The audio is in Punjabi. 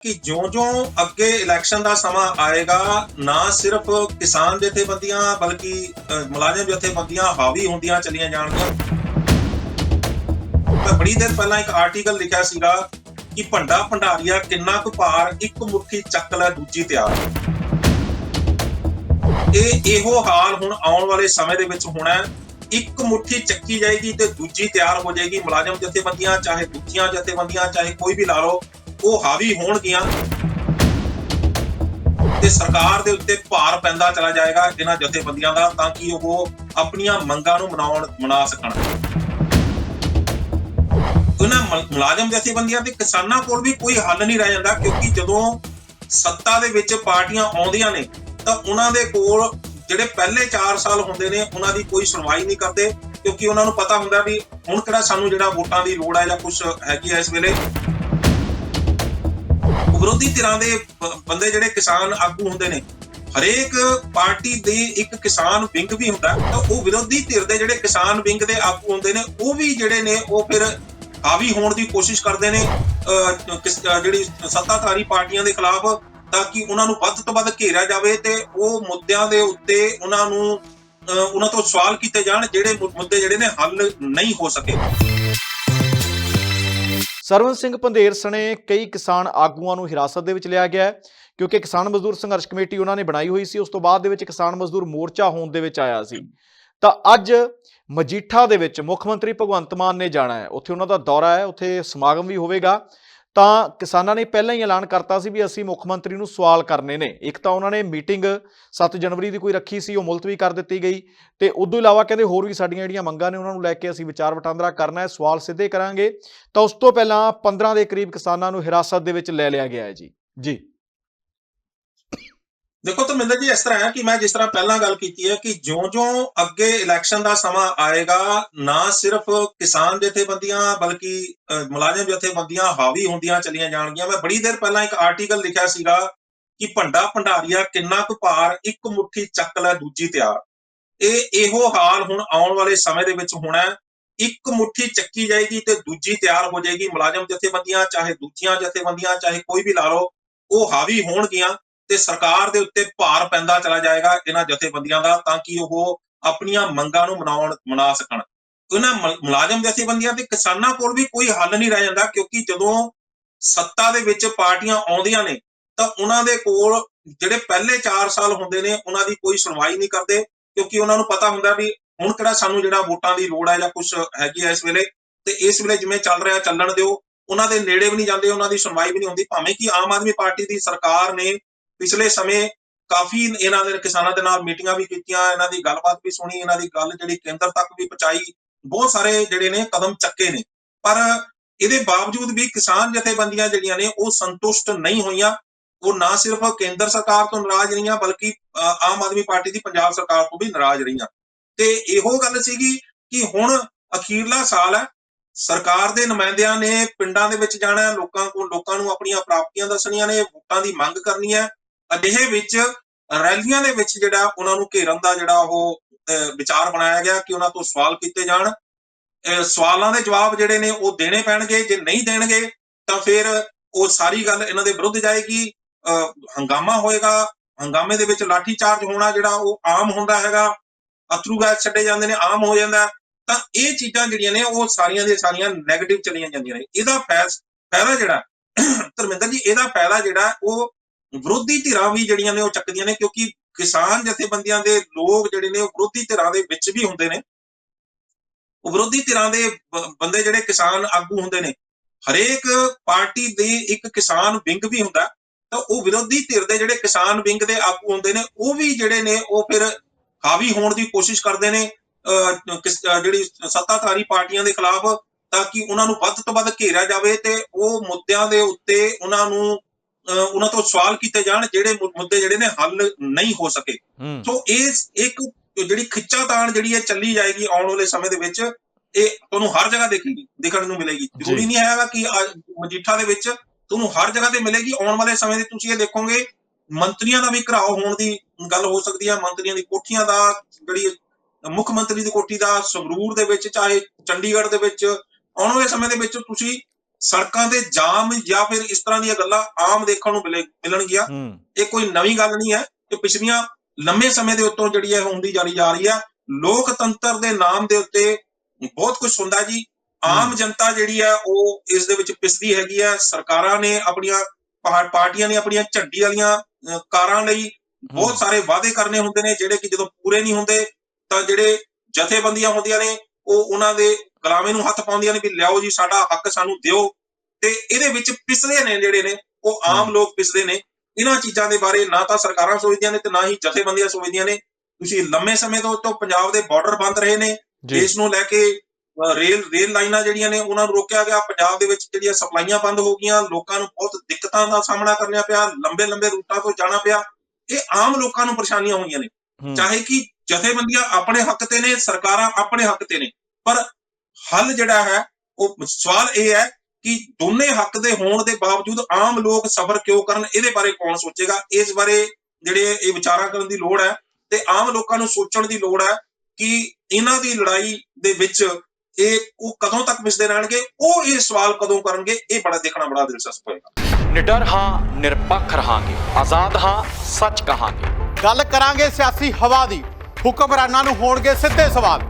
ਕਿ ਜਿਉਂ-ਜਿਉਂ ਅੱਗੇ ਇਲੈਕਸ਼ਨ ਦਾ ਸਮਾਂ ਆਏਗਾ, ਨਾ ਸਿਰਫ ਕਿਸਾਨ ਜਥੇਬੰਦੀਆਂ, ਬਲਕਿ ਮੁਲਾਜ਼ਮ ਜਥੇਬੰਦੀਆਂ ਹਾਵੀ ਹੁੰਦੀਆਂ ਚਲੀਆਂ ਜਾਣਗੀਆਂ। ਮੈਂ ਬੜੀ ਦੇਰ ਪਹਿਲਾਂ ਇੱਕ ਆਰਟੀਕਲ ਲਿਖਿਆ ਸੀਗਾ ਕਿ ਭੰਡਾ ਭੰਡਾਰੀਆ ਕਿੰਨਾ ਕੁ ਭਾਰ ਇੱਕ ਮੁੱਠੀ ਚੱਕ ਲੈ ਦੂਜੀ ਤਿਆਰ ਇਹ ਇਹੋ ਹਾਲ ਹੁਣ ਆਉਣ ਵਾਲੇ ਸਮੇਂ ਦੇ ਵਿੱਚ ਹੋਣਾ ਹੈ। ਇੱਕ ਮੁੱਠੀ ਚੱਕੀ ਜਾਏਗੀ ਤੇ ਦੂਜੀ ਤਿਆਰ ਹੋ ਜਾਏਗੀ ਮੁਲਾਜ਼ਮ ਜਥੇਬੰਦੀਆਂ, ਚਾਹੇ ਦੂਜੀਆਂ ਜਥੇਬੰਦੀਆਂ, ਚਾਹੇ ਕੋਈ ਵੀ ਲਾ ਲਓ। ਉਹ ਹਾਵੀ ਹੋਣਗੀਆਂ ਤੇ ਸਰਕਾਰ ਦੇ ਉੱਤੇ ਭਾਰ ਪੈਂਦਾ ਚਲਾ ਜਾਏਗਾ ਇਹਨਾਂ ਜਥੇਬੰਦੀਆਂ ਦਾ, ਤਾਂ ਕਿ ਉਹ ਆਪਣੀਆਂ ਮੰਗਾਂ ਨੂੰ ਮਨਾਉਣ, ਮਨਾ ਸਕਣ। ਉਹਨਾਂ ਮੁਲਾਜ਼ਮ ਜਥੇਬੰਦੀਆਂ ਤੇ ਕਿਸਾਨਾਂ ਕੋਲ ਵੀ ਕੋਈ ਹੱਲ ਨਹੀਂ ਰਹਿ ਜਾਂਦਾ, ਕਿਉਂਕਿ ਜਦੋਂ ਸੱਤਾ ਦੇ ਵਿੱਚ ਪਾਰਟੀਆਂ ਆਉਂਦੀਆਂ ਨੇ, ਤਾਂ ਉਹਨਾਂ ਦੇ ਕੋਲ ਜਿਹੜੇ ਪਹਿਲੇ 4 ਸਾਲ ਹੁੰਦੇ ਨੇ, ਉਹਨਾਂ ਦੀ ਕੋਈ ਸੁਣਵਾਈ ਨਹੀਂ ਕਰਦੇ, ਕਿਉਂਕਿ ਉਹਨਾਂ ਨੂੰ ਪਤਾ ਹੁੰਦਾ ਵੀ ਹੁਣ ਕਿਹੜਾ ਸਾਨੂੰ ਜਿਹੜਾ ਵੋਟਾਂ ਦੀ ਲੋੜ ਹੈ ਜਾਂ ਕੁਝ ਹੈਗੀ ਹੈ ਇਸ ਵੇਲੇ। ਵਿਰੋਧੀ ਧਿਰਾਂ ਦੇ ਬੰਦੇ ਜਿਹੜੇ ਕਿਸਾਨ ਆਗੂ ਹੁੰਦੇ ਨੇ ਹਰੇਕ ਪਾਰਟੀ ਦੀ ਇੱਕ ਕਿਸਾਨ ਵਿੰਗ ਵੀ ਹੁੰਦਾ ਤਾਂ ਉਹ ਵਿਰੋਧੀ ਧਿਰ ਦੇ ਜਿਹੜੇ ਕਿਸਾਨ ਵਿੰਗ ਦੇ ਆਗੂ ਹੁੰਦੇ ਨੇ ਉਹ ਵੀ ਜਿਹੜੇ ਨੇ ਉਹ ਫਿਰ ਹਾਵੀ ਹੋਣ ਦੀ ਕੋਸ਼ਿਸ਼ ਕਰਦੇ ਨੇ ਜਿਹੜੀ ਸੱਤਾਧਾਰੀ ਪਾਰਟੀਆਂ ਦੇ ਖਿਲਾਫ ਤਾਂ ਕਿ ਉਹਨਾਂ ਨੂੰ ਵੱਧ ਤੋਂ ਵੱਧ ਘੇਰਿਆ ਜਾਵੇ ਤੇ ਉਹ ਮੁੱਦਿਆਂ ਦੇ ਉੱਤੇ ਉਹਨਾਂ ਨੂੰ ਅਹ, ਉਹਨਾਂ ਤੋਂ ਸਵਾਲ ਕੀਤੇ ਜਾਣ ਜਿਹੜੇ ਮੁੱਦੇ ਜਿਹੜੇ ਨੇ ਹੱਲ ਨਹੀਂ ਹੋ ਸਕੇ। ਸਰਵਨ ਸਿੰਘ ਪੰਧੇਰ ਸਣੇ ਕਈ ਕਿਸਾਨ ਆਗੂਆਂ ਨੂੰ ਹਿਰਾਸਤ ਦੇ ਵਿੱਚ ਲਿਆ ਗਿਆ ਹੈ, ਕਿਉਂਕਿ ਕਿਸਾਨ ਮਜ਼ਦੂਰ ਸੰਘਰਸ਼ ਕਮੇਟੀ ਉਹਨਾਂ ਨੇ ਬਣਾਈ ਹੋਈ ਸੀ, ਉਸ ਤੋਂ ਬਾਅਦ ਦੇ ਵਿੱਚ ਕਿਸਾਨ ਮਜ਼ਦੂਰ ਮੋਰਚਾ ਹੋਣ ਦੇ ਵਿੱਚ ਆਇਆ ਸੀ। ਤਾਂ ਅੱਜ ਮਜੀਠਾ ਦੇ ਵਿੱਚ ਮੁੱਖ ਮੰਤਰੀ ਭਗਵੰਤ ਮਾਨ ਨੇ ਜਾਣਾ ਹੈ। ਉੱਥੇ ਉਹਨਾਂ ਦਾ ਦੌਰਾ ਹੈ, ਉੱਥੇ ਸਮਾਗਮ ਵੀ ਹੋਵੇਗਾ। ਤਾਂ ਕਿਸਾਨਾਂ ਨੇ ਪਹਿਲਾਂ ਹੀ ਐਲਾਨ ਕਰਤਾ ਸੀ ਵੀ ਅਸੀਂ ਮੁੱਖ ਮੰਤਰੀ ਨੂੰ ਸਵਾਲ ਕਰਨੇ ਨੇ। ਇੱਕ ਤਾਂ ਉਹਨਾਂ ਨੇ ਮੀਟਿੰਗ 7 ਜਨਵਰੀ ਦੀ ਕੋਈ ਰੱਖੀ ਸੀ, ਉਹ ਮੁਲਤਵੀ ਕਰ ਦਿੱਤੀ ਗਈ ਤੇ ਉਦੋਂ ਇਲਾਵਾ ਕਹਿੰਦੇ ਹੋਰ ਵੀ ਸਾਡੀਆਂ ਜਿਹੜੀਆਂ ਮੰਗਾਂ ਨੇ ਉਹਨਾਂ ਨੂੰ ਲੈ ਕੇ ਅਸੀਂ ਵਿਚਾਰ ਵਟਾਂਦਰਾ ਕਰਨਾ ਹੈ, ਸਵਾਲ ਸਿੱਧੇ ਕਰਾਂਗੇ। ਤਾਂ ਉਸ ਤੋਂ ਪਹਿਲਾਂ 15 ਦੇ ਕਰੀਬ ਕਿਸਾਨਾਂ ਨੂੰ ਹਿਰਾਸਤ ਦੇ ਵਿੱਚ ਲੈ ਲਿਆ ਗਿਆ ਹੈ ਜੀ। ਜੀ। ਦੇਖੋ ਧਰਮਿੰਦਰ ਜੀ, ਇਸ ਤਰ੍ਹਾਂ ਹੈ ਕਿ ਮੈਂ ਜਿਸ ਤਰ੍ਹਾਂ ਪਹਿਲਾਂ ਗੱਲ ਕੀਤੀ ਹੈ ਕਿ ਜਿਉਂ-ਜਿਉਂ ਅੱਗੇ ਇਲੈਕਸ਼ਨ ਦਾ ਸਮਾਂ ਆਏਗਾ, ਨਾ ਸਿਰਫ ਕਿਸਾਨ ਜਥੇਬੰਦੀਆਂ ਬਲਕਿ ਮੁਲਾਜ਼ਮ ਜਥੇਬੰਦੀਆਂ ਹਾਵੀ ਹੁੰਦੀਆਂ ਚਲੀਆਂ ਜਾਣਗੀਆਂ। ਮੈਂ ਬੜੀ ਦੇਰ ਪਹਿਲਾਂ ਇੱਕ ਆਰਟੀਕਲ ਲਿਖਿਆ ਸੀਗਾ ਕਿ ਭੰਡਾ ਭੰਡਾਰੀਆ ਕਿੰਨਾ ਕੁ ਭਾਰ ਇੱਕ ਮੁੱਠੀ ਚੱਕ ਲੈ ਦੂਜੀ ਤਿਆਰ। ਇਹ ਇਹੋ ਹਾਲ ਹੁਣ ਆਉਣ ਵਾਲੇ ਸਮੇਂ ਦੇ ਵਿੱਚ ਹੋਣਾ ਇੱਕ ਮੁੱਠੀ ਚੱਕੀ ਜਾਏਗੀ ਤੇ ਦੂਜੀ ਤਿਆਰ ਹੋ ਜਾਏਗੀ। ਮੁਲਾਜ਼ਮ ਜਥੇਬੰਦੀਆਂ ਚਾਹੇ ਦੂਜੀਆਂ ਜਥੇਬੰਦੀਆਂ ਚਾਹੇ ਕੋਈ ਵੀ ਲਾ ਲਓ, ਉਹ ਹਾਵੀ ਹੋਣਗੀਆਂ। ਤੇ ਸਰਕਾਰ ਦੇ ਉੱਤੇ ਭਾਰ ਪੈਂਦਾ ਚਲਾ ਜਾਏਗਾ ਇਹਨਾਂ ਜਥੇਬੰਦੀਆਂ ਦਾ, ਤਾਂ ਕਿ ਉਹ ਆਪਣੀਆਂ ਮੰਗਾਂ ਨੂੰ ਮਨਾਉਣ, ਮਨਾ ਸਕਣ। ਉਹਨਾਂ ਮੁ- ਮੁਲਾਜ਼ਮ ਜਥੇਬੰਦੀਆਂ ਤੇ ਕਿਸਾਨਾਂ ਕੋਲ ਵੀ ਕੋਈ ਹੱਲ ਨਹੀਂ ਰਹਿ ਜਾਂਦਾ, ਕਿਉਂਕਿ ਜਦੋਂ ਸੱਤਾ ਦੇ ਵਿੱਚ ਪਾਰਟੀਆਂ ਆਉਂਦੀਆਂ ਨੇ, ਤਾਂ ਉਹਨਾਂ ਦੇ ਕੋਲ ਜਿਹੜੇ ਪਹਿਲੇ 4 ਸਾਲ ਹੁੰਦੇ ਨੇ, ਉਹਨਾਂ ਦੀ ਕੋਈ ਸੁਣਵਾਈ ਨਹੀਂ ਕਰਦੇ, ਕਿਉਂਕਿ ਉਹਨਾਂ ਨੂੰ ਪਤਾ ਹੁੰਦਾ ਵੀ ਹੁਣ ਕਿਹੜਾ ਸਾਨੂੰ ਜਿਹੜਾ ਵੋਟਾਂ ਦੀ ਲੋੜ ਹੈ ਜਾਂ ਕੁਝ ਹੈਗੀ ਹੈ ਇਸ ਵੇਲੇ, ਤੇ ਇਸ ਵੇਲੇ ਜਿਵੇਂ ਚੱਲ ਰਿਹਾ ਚੱਲਣ ਦਿਓ, ਉਹਨਾਂ ਦੇ ਨੇੜੇ ਵੀ ਨਹੀਂ ਜਾਂਦੇ, ਉਹਨਾਂ ਦੀ ਸੁਣਵਾਈ ਵੀ ਨਹੀਂ ਹੁੰਦੀ, ਭਾਵੇਂ ਕਿ ਆਮ ਆਦਮੀ ਪਾਰਟੀ ਦੀ ਸਰਕਾਰ ਨੇ ਪਿਛਲੇ ਸਮੇਂ ਕਾਫੀ ਇਹਨਾਂ ਦੇ ਕਿਸਾਨਾਂ ਦੇ ਨਾਲ ਮੀਟਿੰਗਾਂ ਵੀ ਕੀਤੀਆਂ, ਇਹਨਾਂ ਦੀ ਗੱਲਬਾਤ ਵੀ ਸੁਣੀ, ਇਹਨਾਂ ਦੀ ਗੱਲ ਜਿਹੜੀ ਕੇਂਦਰ ਤੱਕ ਵੀ ਪਹੁੰਚਾਈ, ਬਹੁਤ ਸਾਰੇ ਜਿਹੜੇ ਨੇ ਕਦਮ ਚੱਕੇ ਨੇ। ਪਰ ਇਹਦੇ ਬਾਵਜੂਦ ਵੀ ਕਿਸਾਨ ਜਥੇਬੰਦੀਆਂ ਜਿਹੜੀਆਂ ਨੇ, ਉਹ ਸੰਤੁਸ਼ਟ ਨਹੀਂ ਹੋਈਆਂ। ਉਹ ਨਾ ਸਿਰਫ ਕੇਂਦਰ ਸਰਕਾਰ ਤੋਂ ਨਾਰਾਜ਼ ਰਹੀਆਂ, ਬਲਕਿ ਆਮ ਆਦਮੀ ਪਾਰਟੀ ਦੀ ਪੰਜਾਬ ਸਰਕਾਰ ਤੋਂ ਵੀ ਨਾਰਾਜ਼ ਰਹੀਆਂ। ਤੇ ਇਹੋ ਗੱਲ ਸੀਗੀ ਕਿ ਹੁਣ ਅਖੀਰਲਾ ਸਾਲ ਹੈ। ਸਰਕਾਰ ਦੇ ਨੁਮਾਇੰਦਿਆਂ ਨੇ ਪਿੰਡਾਂ ਦੇ ਵਿੱਚ ਜਾਣਾ ਹੈ, ਲੋਕਾਂ ਕੋਲ, ਲੋਕਾਂ ਨੂੰ ਆਪਣੀਆਂ ਪ੍ਰਾਪਤੀਆਂ ਦੱਸਣੀਆਂ ਨੇ, ਵੋਟਾਂ ਦੀ ਮੰਗ ਕਰਨੀ ਹੈ। ਅਜਿਹੇ ਵਿੱਚ ਰੈਲੀਆਂ ਦੇ ਵਿੱਚ ਜਿਹੜਾ ਉਹਨਾਂ ਨੂੰ ਘੇਰਨ ਦਾ ਜਿਹੜਾ ਉਹ ਵਿਚਾਰ ਬਣਾਇਆ ਗਿਆ ਕਿ ਉਹਨਾਂ ਤੋਂ ਸਵਾਲ ਕੀਤੇ ਜਾਣ। ਸਵਾਲਾਂ ਦੇ ਜਵਾਬ ਜਿਹੜੇ ਨੇ ਉਹ ਦੇਣੇ ਪੈਣਗੇ। ਜੇ ਨਹੀਂ ਦੇਣਗੇ, ਤਾਂ ਫਿਰ ਉਹ ਸਾਰੀ ਗੱਲ ਇਹਨਾਂ ਦੇ ਵਿਰੁੱਧ ਜਾਏਗੀ। ਹੰਗਾਮਾ ਹੋਏਗਾ। ਹੰਗਾਮੇ ਦੇ ਵਿੱਚ ਲਾਠੀ ਚਾਰਜ ਹੋਣਾ ਜਿਹੜਾ ਉਹ ਆਮ ਹੁੰਦਾ ਹੈਗਾ। ਅਥਰੂ ਗੈਸ ਛੱਡੇ ਜਾਂਦੇ ਨੇ, ਆਮ ਹੋ ਜਾਂਦਾ। ਤਾਂ ਇਹ ਚੀਜ਼ਾਂ ਜਿਹੜੀਆਂ ਨੇ, ਉਹ ਸਾਰੀਆਂ ਦੀਆਂ ਸਾਰੀਆਂ 네ਗੇਟਿਵ ਚਲੀਆਂ ਜਾਂਦੀਆਂ ਨੇ। ਇਹਦਾ ਫੈਸ- ਫਾਇਦਾ ਜਿਹੜਾ, ਧਰਮਿੰਦਰ ਜੀ, ਇਹਦਾ ਫਾਇਦਾ ਜਿਹੜਾ ਉਹ ਵਿਰੋਧੀ ਧਿਰਾਂ ਵੀ ਜਿਹੜੀਆਂ ਨੇ ਉਹ ਚੱਕਦੀਆਂ ਨੇ ਕਿਉਂਕਿ ਕਿਸਾਨ ਜਥੇਬੰਦੀਆਂ ਦੇ ਲੋਕ ਜਿਹੜੇ ਨੇ ਉਹ ਵਿਰੋਧੀ ਧਿਰਾਂ ਦੇ ਵਿੱਚ ਵੀ ਹੁੰਦੇ ਨੇ। ਉਹ ਵਿਰੋਧੀ ਧਿਰਾਂ ਦੇ ਬੰਦੇ ਜਿਹੜੇ ਕਿਸਾਨ ਆਗੂ ਹੁੰਦੇ ਨੇ ਹਰੇਕ ਪਾਰਟੀ ਦੀ ਇੱਕ ਕਿਸਾਨ ਵਿੰਗ ਵੀ ਹੁੰਦਾ ਤਾਂ ਉਹ ਵਿਰੋਧੀ ਧਿਰ ਦੇ ਜਿਹੜੇ ਕਿਸਾਨ ਵਿੰਗ ਦੇ ਆਗੂ ਹੁੰਦੇ ਨੇ ਉਹ ਵੀ ਜਿਹੜੇ ਨੇ ਉਹ ਫਿਰ ਹਾਵੀ ਹੋਣ ਦੀ ਕੋਸ਼ਿਸ਼ ਕਰਦੇ ਨੇ ਅਹ, ਕਿਸ- ਜਿਹੜੀ ਸੱਤਾਧਾਰੀ ਪਾਰਟੀਆਂ ਦੇ ਖਿਲਾਫ ਤਾਂ ਕਿ ਉਹਨਾਂ ਨੂੰ ਵੱਧ ਤੋਂ ਵੱਧ ਘੇਰਿਆ ਜਾਵੇ ਤੇ ਉਹ ਮੁੱਦਿਆਂ ਦੇ ਉੱਤੇ ਉਹਨਾਂ ਨੂੰ ਉਹਨਾਂ ਤੋਂ ਸਵਾਲ ਕੀਤੇ ਜਾਣ ਜਿਹੜੇ ਮੁੱਦੇ ਜਿਹੜੇ ਨੇ ਹੱਲ ਨਹੀਂ ਹੋ ਸਕੇ। ਸੋ ਇਹ ਇੱਕ ਜਿਹੜੀ ਖਿੱਚਾਤਾਣ ਜਿਹੜੀ ਹੈ ਚੱਲੀ ਜਾਏਗੀ ਆਉਣ ਵਾਲੇ ਸਮੇਂ ਦੇ ਵਿੱਚ ਇਹ ਤੁਹਾਨੂੰ ਹਰ ਜਗ੍ਹਾ ਦੇਖੇਗੀ ਦੇਖਣ ਨੂੰ ਮਿਲੇਗੀ। ਜ਼ਰੂਰੀ ਨਹੀਂ ਹੈਗਾ ਕਿ ਮਜੀਠਾ ਦੇ ਵਿੱਚ ਤੁਹਾਨੂੰ ਹਰ ਜਗ੍ਹਾ ਤੇ ਮਿਲੇਗੀ। ਆਉਣ ਵਾਲੇ ਸਮੇਂ ਦੇ ਤੁਸੀਂ ਇਹ ਦੇਖੋਗੇ ਮੰਤਰੀਆਂ ਦਾ ਵੀ ਘਰਾਓ ਹੋਣ ਦੀ ਗੱਲ ਹੋ ਸਕਦੀ ਹੈ ਮੰਤਰੀਆਂ ਦੀ ਕੋਠੀਆਂ ਦਾ ਜਿਹੜੀ ਮੁੱਖ ਮੰਤਰੀ ਦੀ ਕੋਠੀ ਦਾ ਸੰਗਰੂਰ ਦੇ ਵਿੱਚ ਚਾਹੇ ਚੰਡੀਗੜ੍ਹ ਦੇ ਵਿੱਚ ਆਉਣ ਵਾਲੇ ਸਮੇਂ ਦੇ ਵਿੱਚ ਤੁਸੀਂ ਸੜਕਾਂ ਦੇ ਜਾਮ ਜਾਂ ਫਿਰ ਇਸ ਤਰ੍ਹਾਂ ਦੀਆਂ ਗੱਲਾਂ ਆਮ ਦੇਖਣ ਨੂੰ ਮਿਲੇ ਮਿਲਣਗੀਆਂ। ਇਹ ਕੋਈ ਨਵੀਂ ਗੱਲ ਨਹੀਂ ਹੈ ਇਹ ਪਿਛਲੀਆਂ ਲੰਮੇ ਸਮੇਂ ਦੇ ਉੱਤੋਂ ਜਿਹੜੀ ਹੈ ਹੁੰਦੀ ਜਾਰੀ ਜਾ ਰਹੀ ਹੈ ਲੋਕਤੰਤਰ ਦੇ ਨਾਮ ਦੇ ਉੱਤੇ ਬਹੁਤ ਕੁਝ ਹੁੰਦਾ ਜੀ। ਆਮ। ਜਨਤਾ ਜਿਹੜੀ ਹੈ ਉਹ ਇਸ ਦੇ ਵਿੱਚ ਪਿਸਦੀ ਹੈਗੀ ਹੈ ਸਰਕਾਰਾਂ ਨੇ ਆਪਣੀਆਂ ਪਾਰਟੀਆਂ ਨੇ ਆਪਣੀਆਂ ਝੰਡੀ ਵਾਲੀਆਂ ਕਾਰਾਂ ਲਈ ਬਹੁਤ ਸਾਰੇ ਵਾਅਦੇ ਕਰਨੇ ਹੁੰਦੇ ਨੇ ਜਿਹੜੇ ਕਿ ਜਦੋਂ ਪੂਰੇ ਨਹੀਂ ਹੁੰਦੇ ਤਾਂ ਜਿਹੜੇ ਜਥੇਬੰਦੀਆਂ ਹੁੰਦੀਆਂ ਨੇ ਉਹ ਉਹਨਾਂ ਦੇ ਗਲਾਵੇਂ ਨੂੰ ਹੱਥ ਪਾਉਂਦੀਆਂ ਨੇ ਵੀ ਲਿਆਓ ਜੀ ਸਾਡਾ ਹੱਕ ਸਾਨੂੰ ਦਿਓ। ਤੇ ਇਹਦੇ ਵਿੱਚ ਪਿਸਦੇ ਨੇ ਜਿਹੜੇ ਨੇ ਉਹ ਆਮ। ਲੋਕ ਪਿਸਦੇ ਨੇ। ਇਹਨਾਂ ਚੀਜ਼ਾਂ ਦੇ ਬਾਰੇ ਨਾ ਤਾਂ ਸਰਕਾਰਾਂ ਸੋਚਦੀਆਂ ਨੇ ਤੇ ਨਾ ਹੀ ਜਥੇਬੰਦੀਆਂ ਸੋਚਦੀਆਂ ਨੇ। ਤੁਸੀਂ ਲੰਮੇ ਸਮੇਂ ਤੋਂ ਤੋਂ ਪੰਜਾਬ ਦੇ ਬਾਰਡਰ ਬੰਦ ਰਹੇ ਨੇ। ਦੇਸ਼ ਨੂੰ ਲੈ ਕੇ ਰੇਲ ਰੇਲ ਲਾਈਨਾਂ ਜਿਹੜੀਆਂ ਨੇ ਉਹਨਾਂ ਨੂੰ ਰੋਕਿਆ ਗਿਆ। ਪੰਜਾਬ ਦੇ ਵਿੱਚ ਜਿਹੜੀਆਂ ਸਪਲਾਈਆਂ ਬੰਦ ਹੋ ਗਈਆਂ ਲੋਕਾਂ ਨੂੰ ਬਹੁਤ ਦਿੱਕਤਾਂ ਦਾ ਸਾਹਮਣਾ ਕਰਨਾ ਪਿਆ ਲੰਬੇ ਲੰਬੇ ਰੂਟਾਂ ਤੋਂ ਜਾਣਾ ਪਿਆ। ਇਹ ਆਮ ਲੋਕਾਂ ਨੂੰ ਪਰੇਸ਼ਾਨੀਆਂ ਹੋਈਆਂ ਨੇ। ਚਾਹੇ ਕਿ ਜਥੇਬੰਦੀਆਂ ਆਪਣੇ ਹੱਕ ਤੇ ਨੇ ਸਰਕਾਰਾਂ ਆਪਣੇ ਹੱਕ ਤੇ ਨੇ। ਪਰ ਹੱਲ ਜਿਹੜਾ ਹੈ ਉਹ ਸਵਾਲ ਇਹ ਹੈ ਕਿ ਦੋਨੇ ਹੱਕ ਦੇ ਹੋਣ ਦੇ ਬਾਵਜੂਦ ਆਮ ਲੋਕ ਸਬਰ ਕਿਉਂ ਕਰਨ? ਇਹਦੇ ਬਾਰੇ ਕੌਣ ਸੋਚੇਗਾ? ਇਸ ਬਾਰੇ ਜਿਹੜੇ ਇਹ ਵਿਚਾਰਾਂ ਕਰਨ ਦੀ ਲੋੜ ਹੈ ਤੇ ਆਮ ਲੋਕਾਂ ਨੂੰ ਸੋਚਣ ਦੀ ਲੋੜ ਹੈ ਕਿ ਇਹਨਾਂ ਦੀ ਲੜਾਈ ਦੇ ਵਿੱਚ ਇਹ ਉਹ ਕਦੋਂ ਤੱਕ ਮਿਸਦੇ ਰਹਿਣਗੇ? ਉਹ ਇਹ ਸਵਾਲ ਕਦੋਂ ਕਰਨਗੇ? ਇਹ ਬੜਾ ਦੇਖਣਾ ਬੜਾ ਦਿਲਚਸਪ ਹੋਏਗਾ। ਨਿਡਰ ਹਾਂ ਨਿਰਪੱਖ ਰਹਾਂਗੇ। ਆਜ਼ਾਦ ਹਾਂ ਸੱਚ ਕਹਾਂਗੇ। ਗੱਲ ਕਰਾਂਗੇ ਸਿਆਸੀ ਹਵਾ ਦੀ। ਹੁਕਮਰਾਨਾਂ ਨੂੰ ਹੋਣਗੇ ਸਿੱਧੇ ਸਵਾਲ।